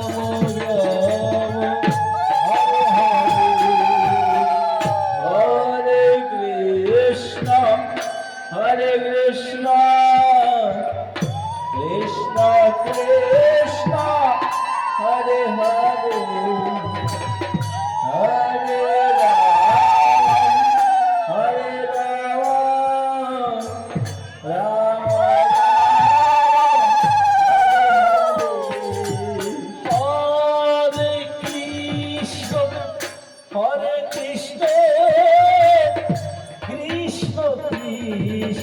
Oh.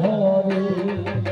Hare